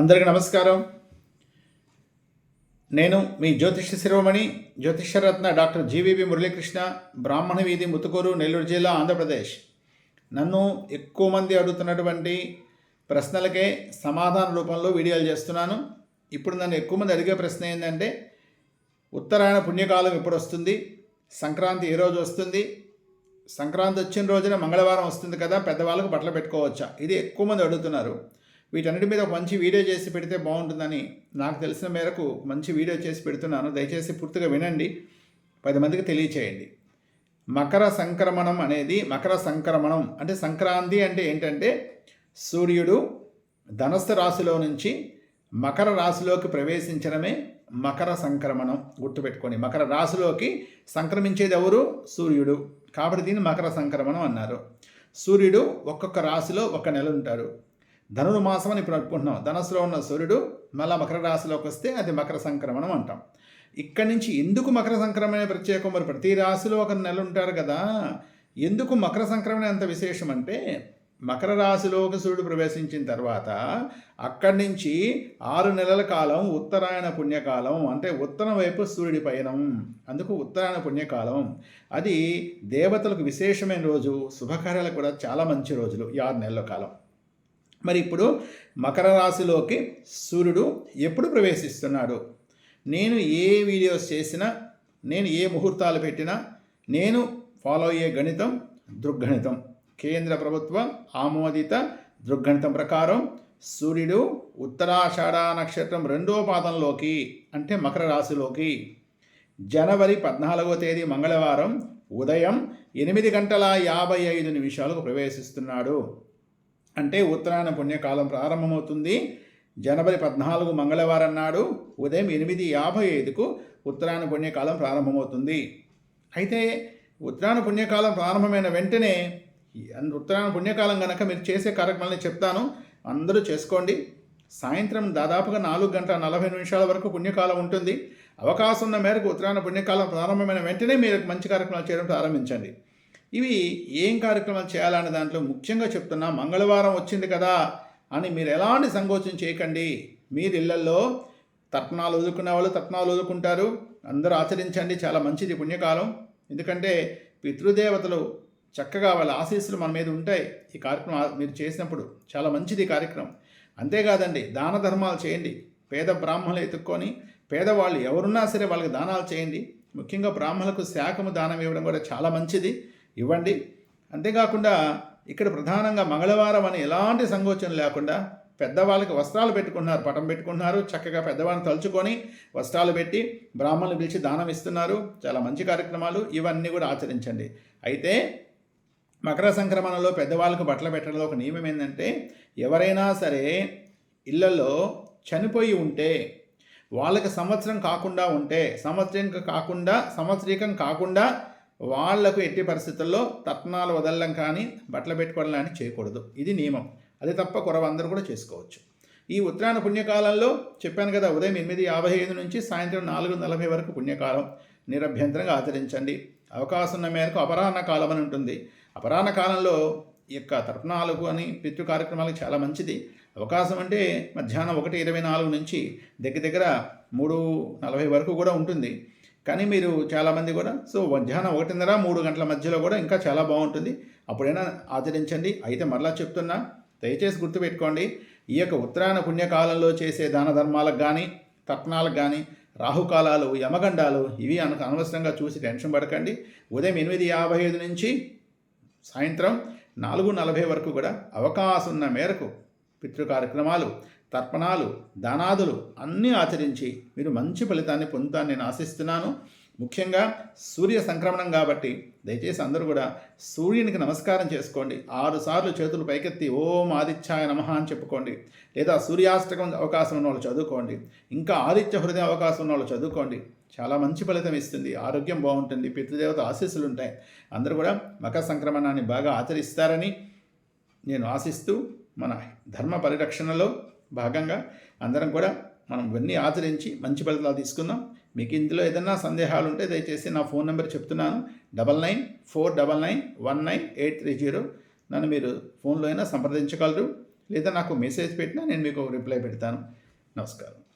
అందరికీ నమస్కారం. నేను మీ జ్యోతిష శిరోమణి జ్యోతిషరత్న డాక్టర్ జీవీబీ మురళీకృష్ణ బ్రాహ్మణ వీధి ముతుకూరు నెల్లూరు జిల్లా ఆంధ్రప్రదేశ్. నన్ను ఎక్కువ మంది అడుగుతున్నటువంటి ప్రశ్నలకే సమాధాన రూపంలో వీడియోలు చేస్తున్నాను. ఇప్పుడు నన్ను ఎక్కువ మంది అడిగే ప్రశ్న ఏంటంటే ఉత్తరాయణ పుణ్యకాలం ఎప్పుడు వస్తుంది? సంక్రాంతి ఏ రోజు వస్తుంది? సంక్రాంతి వచ్చిన రోజున మంగళవారం వస్తుంది కదా పెద్దవాళ్ళకు బట్టలు పెట్టుకోవచ్చా? ఇది ఎక్కువ మంది అడుగుతున్నారు. వీటన్నిటి మీద ఒక మంచి వీడియో చేసి పెడితే బాగుంటుందని నాకు తెలిసిన మేరకు మంచి వీడియో చేసి పెడుతున్నాను. దయచేసి పూర్తిగా వినండి. పది మందికి తెలియచేయండి. మకర సంక్రమణం అనేది మకర సంక్రమణం అంటే సంక్రాంతి అంటే ఏంటంటే సూర్యుడు ధనస్థ రాశిలో నుంచి మకర రాశిలోకి ప్రవేశించడమే మకర సంక్రమణం గుర్తుపెట్టుకొని మకర రాశిలోకి సంక్రమించేది ఎవరు? సూర్యుడు. కాబట్టి దీన్ని మకర సంక్రమణం అన్నారు. సూర్యుడు ఒక్కొక్క రాశిలో ఒక నెల ఉంటారు. ధనుడు మాసం అని ఇప్పుడు అనుకుంటున్నాం. ధనస్సులో ఉన్న సూర్యుడు మళ్ళా మకర రాశిలోకి వస్తే అది మకర సంక్రమణం అంటాం. ఇక్కడి నుంచి ఎందుకు మకర సంక్రమణ ప్రత్యేకం? మరి ప్రతి రాశిలో ఒక నెల ఉంటారు కదా. ఎందుకు మకర సంక్రమణ అంత విశేషం అంటే మకర రాశిలోకి సూర్యుడు ప్రవేశించిన తర్వాత అక్కడి నుంచి ఆరు నెలల కాలం ఉత్తరాయణ పుణ్యకాలం అంటే ఉత్తరం వైపు సూర్యుడి పయనం. అందుకు ఉత్తరాయణ పుణ్యకాలం. అది దేవతలకు విశేషమైన రోజు శుభకార్యాలకు కూడా చాలా మంచి రోజులు ఈ ఆరు నెలల కాలం. మరి ఇప్పుడు మకర రాశిలోకి సూర్యుడు ఎప్పుడు ప్రవేశిస్తున్నాడు? నేను ఏ వీడియోస్ చేసినా నేను ఏ ముహూర్తాలు పెట్టినా నేను ఫాలో అయ్యే గణితం దృగ్గణితం. కేంద్ర ప్రభుత్వ ఆమోదిత దృగ్గణితం ప్రకారం సూర్యుడు ఉత్తరాషాఢ నక్షత్రం రెండో పాదంలోకి అంటే మకర రాశిలోకి. జనవరి పద్నాలుగో తేదీ మంగళవారం ఉదయం ఎనిమిది గంటల యాభై ఐదు నిమిషాలకు ప్రవేశిస్తున్నాడు. అంటే ఉత్తరాయణ పుణ్యకాలం ప్రారంభమవుతుంది. జనవరి పద్నాలుగు మంగళవారం నాడు ఉదయం ఎనిమిది యాభై ఐదుకు ఉత్తరాయణ పుణ్యకాలం ప్రారంభమవుతుంది. అయితే ఉత్తరాయణ పుణ్యకాలం ప్రారంభమైన వెంటనే ఉత్తరాయణ పుణ్యకాలం కనుక మీరు చేసే కార్యక్రమాలని చెప్తాను. అందరూ చేసుకోండి. సాయంత్రం దాదాపుగా నాలుగు గంటల నలభై నిమిషాల వరకు పుణ్యకాలం ఉంటుంది. అవకాశం ఉన్న మేరకు ఉత్తరాయణ పుణ్యకాలం ప్రారంభమైన వెంటనే మీరు మంచి కార్యక్రమాలు చేయడం ప్రారంభించండి. ఇవి ఏం కార్యక్రమాలు చేయాలనే దాంట్లో ముఖ్యంగా చెప్తున్నా మంగళవారం వచ్చింది కదా అని మీరు ఎలాంటి సంకోచం చేయకండి. మీరు ఇళ్ళలో తర్పణాలు వదులుకునే వాళ్ళు తర్పణాలు వదులుకుంటారు. అందరూ ఆచరించండి చాలా మంచిది పుణ్యకాలం. ఎందుకంటే పితృదేవతలు చక్కగా వాళ్ళ ఆశీస్సులు మన మీద ఉంటాయి. ఈ కార్యక్రమం మీరు చేసినప్పుడు చాలా మంచిది కార్యక్రమం. అంతేకాదండి దాన ధర్మాలు చేయండి. పేద బ్రాహ్మణులు ఎత్తుక్కొని పేదవాళ్ళు ఎవరున్నా సరే వాళ్ళకి దానాలు చేయండి. ముఖ్యంగా బ్రాహ్మణులకు శాఖము దానం ఇవ్వడం కూడా చాలా మంచిది. ఇవ్వండి. అంతేకాకుండా ఇక్కడ ప్రధానంగా మంగళవారం అని ఎలాంటి సంకోచం లేకుండా పెద్దవాళ్ళకి వస్త్రాలు పెట్టుకున్నారు పటం పెట్టుకున్నారు చక్కగా పెద్దవాళ్ళని తలుచుకొని వస్త్రాలు పెట్టి బ్రాహ్మణులు పిలిచి దానం ఇస్తున్నారు. చాలా మంచి కార్యక్రమాలు. ఇవన్నీ కూడా ఆచరించండి. అయితే మకర సంక్రమణలో పెద్దవాళ్ళకు బట్టలు పెట్టడంలో ఒక నియమం ఏంటంటే ఎవరైనా సరే ఇళ్ళలో చనిపోయి ఉంటే వాళ్ళకి సంవత్సరం కాకుండా ఉంటే సంవత్సరం కాకుండా సంవత్సరీకం కాకుండా వాళ్ళకు ఎట్టి పరిస్థితుల్లో తత్నాలు వదలడం కానీ బట్టలు పెట్టుకోవడం కానీ చేయకూడదు. ఇది నియమం. అది తప్ప కొరవ అందరూ కూడా చేసుకోవచ్చు. ఈ ఉత్తరాయణ పుణ్యకాలంలో చెప్పాను కదా ఉదయం ఎనిమిది యాభై ఐదు నుంచి సాయంత్రం నాలుగు నలభై వరకు పుణ్యకాలం. నిరభ్యంతరంగా ఆచరించండి. అవకాశం ఉన్న మేరకు అపరాహ్న కాలం అని ఉంటుంది. అపరాహ్న కాలంలో ఈ యొక్క తర్పణాలకు అని పితృ కార్యక్రమాలకు చాలా మంచిది. అవకాశం అంటే మధ్యాహ్నం ఒకటి ఇరవై నాలుగు నుంచి దగ్గర దగ్గర మూడు నలభై వరకు కూడా ఉంటుంది. కానీ మీరు చాలామంది కూడా సో మధ్యాహ్నం ఒకటిన్నర మూడు గంటల మధ్యలో కూడా ఇంకా చాలా బాగుంటుంది. అప్పుడైనా ఆచరించండి. అయితే మరలా చెప్తున్నా దయచేసి గుర్తుపెట్టుకోండి ఈ యొక్క ఉత్తరాయణ పుణ్యకాలంలో చేసే దాన ధర్మాలకు కానీ తత్నాలకు కానీ రాహుకాలాలు యమగండాలు ఇవి అనకు అనవసరంగా చూసి టెన్షన్ పడకండి. ఉదయం ఎనిమిది యాభై ఐదు నుంచి సాయంత్రం నాలుగు నలభై వరకు కూడా అవకాశం ఉన్న మేరకు పితృ కార్యక్రమాలు తర్పణాలు దానాదులు అన్నీ ఆచరించి మీరు మంచి ఫలితాన్ని పొందుతాన్ని నేను ఆశిస్తున్నాను. ముఖ్యంగా సూర్య సంక్రమణం కాబట్టి దయచేసి అందరూ కూడా సూర్యునికి నమస్కారం చేసుకోండి. ఆరుసార్లు చేతులు పైకెత్తి ఓం ఆదిత్యాయ నమ అని చెప్పుకోండి. లేదా సూర్యాష్టకం అవకాశం ఉన్న వాళ్ళు చదువుకోండి. ఇంకా ఆదిత్య హృదయ అవకాశం ఉన్న వాళ్ళు చదువుకోండి. చాలా మంచి ఫలితం ఇస్తుంది. ఆరోగ్యం బాగుంటుంది. పితృదేవత ఆశీస్సులు ఉంటాయి. అందరూ కూడా మకర సంక్రమణాన్ని బాగా ఆచరిస్తారని నేను ఆశిస్తూ మన ధర్మ పరిరక్షణలో భాగంగా అందరం కూడా మనం ఇవన్నీ ఆచరించి మంచి ఫలితాలు తీసుకుందాం. మీకు ఇందులో ఏదైనా సందేహాలు ఉంటే దయచేసి నా ఫోన్ నెంబర్ చెప్తున్నాను. Double nine four double nine one nine eight three zero. నన్ను మీరు ఫోన్లో అయినా సంప్రదించగలరు. లేదా నాకు మెసేజ్ పెట్టినా నేను మీకు రిప్లై పెడతాను. నమస్కారం.